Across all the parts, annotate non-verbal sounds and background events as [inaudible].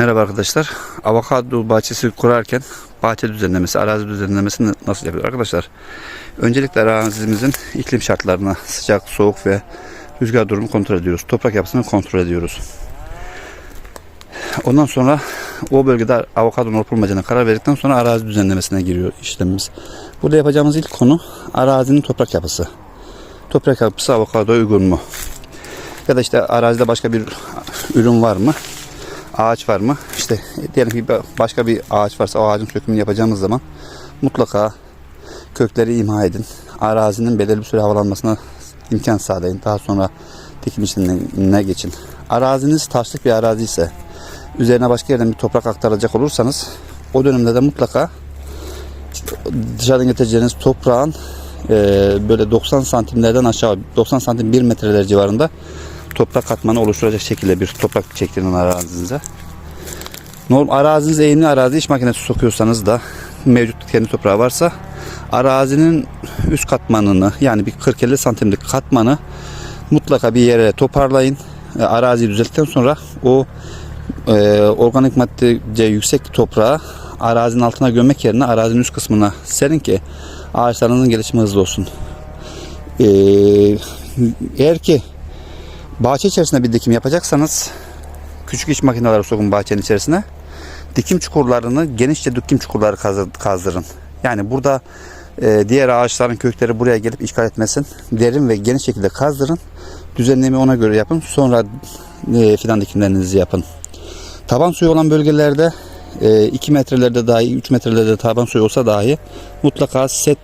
Merhaba arkadaşlar. Avokado bahçesi kurarken bahçe düzenlemesi, arazi düzenlemesi nasıl yapıyor arkadaşlar? Öncelikle arazimizin iklim şartlarına sıcak, soğuk ve rüzgar durumu kontrol ediyoruz. Toprak yapısını kontrol ediyoruz. Ondan sonra o bölgede avokadonun olup olmayacağına karar verdikten sonra arazi düzenlemesine giriyor işlemimiz. Burada yapacağımız ilk konu arazinin toprak yapısı. Toprak yapısı avokadoya uygun mu? Ya da işte arazide başka bir ürün var mı? Ağaç var mı? İşte diyelim ki başka bir ağaç varsa o ağacın sökümünü yapacağımız zaman mutlaka kökleri imha edin. Arazinin belirli bir süre havalanmasına imkan sağlayın. Daha sonra dikim işlemine geçin. Araziniz taşlık bir arazi ise üzerine başka yerden bir toprak aktaracak olursanız o dönemde de mutlaka dışarıdan getireceğiniz toprağın e, böyle 90 santimlerden aşağı 90 santim 1 metreler civarında toprak katmanı oluşturacak şekilde bir toprak çektirin arazinize. Normal araziniz eğimli arazi iş makinesi sokuyorsanız da mevcut kendi toprağı varsa arazinin üst katmanını yani bir 40-50 santimlik katmanı mutlaka bir yere toparlayın. E, araziyi düzelttikten sonra o e, organik madde yüksek toprağı arazinin altına gömmek yerine arazinin üst kısmına serin ki ağaçlarınızın gelişimi hızlı olsun. E, eğer ki bahçe içerisinde bir dikim yapacaksanız küçük iş makineleri sokun bahçenin içerisine. Dikim çukurlarını genişçe dikim çukurları kazdırın. Yani burada e, diğer ağaçların kökleri buraya gelip işgal etmesin. Derin ve geniş şekilde kazdırın. Düzenlemi ona göre yapın. Sonra e, fidan dikimlerinizi yapın. Taban suyu olan bölgelerde 2 metrelerde dahi 3 metrelerde taban suyu olsa dahi mutlaka set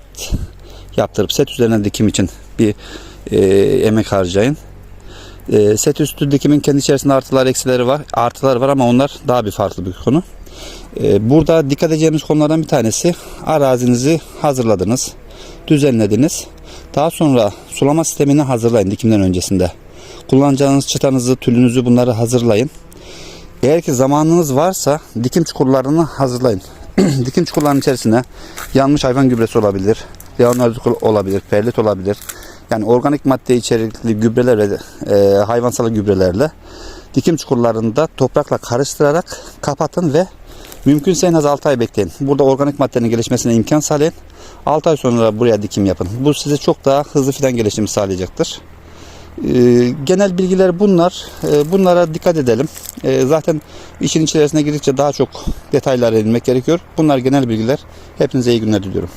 yaptırıp set üzerine dikim için bir e, emek harcayın. E, set üstü dikimin kendi içerisinde artılar eksileri var. Artılar var ama onlar daha bir farklı bir konu. E, burada dikkat edeceğimiz konulardan bir tanesi arazinizi hazırladınız, düzenlediniz. Daha sonra sulama sistemini hazırlayın dikimden öncesinde. Kullanacağınız çıtanızı, tülünüzü bunları hazırlayın. Eğer ki zamanınız varsa dikim çukurlarını hazırlayın. [clears throat] dikim çukurlarının içerisine yanmış hayvan gübresi olabilir, leonardit olabilir, perlit olabilir. Yani organik madde içerikli gübreler ve e, hayvansal gübrelerle dikim çukurlarında toprakla karıştırarak kapatın ve mümkünse en az 6 ay bekleyin. Burada organik maddenin gelişmesine imkan sağlayın. 6 ay sonra buraya dikim yapın. Bu size çok daha hızlı fidan gelişimi sağlayacaktır. Ee, genel bilgiler bunlar. Ee, bunlara dikkat edelim. Ee, zaten işin içerisine girdikçe daha çok detaylara inmek gerekiyor. Bunlar genel bilgiler. Hepinize iyi günler diliyorum.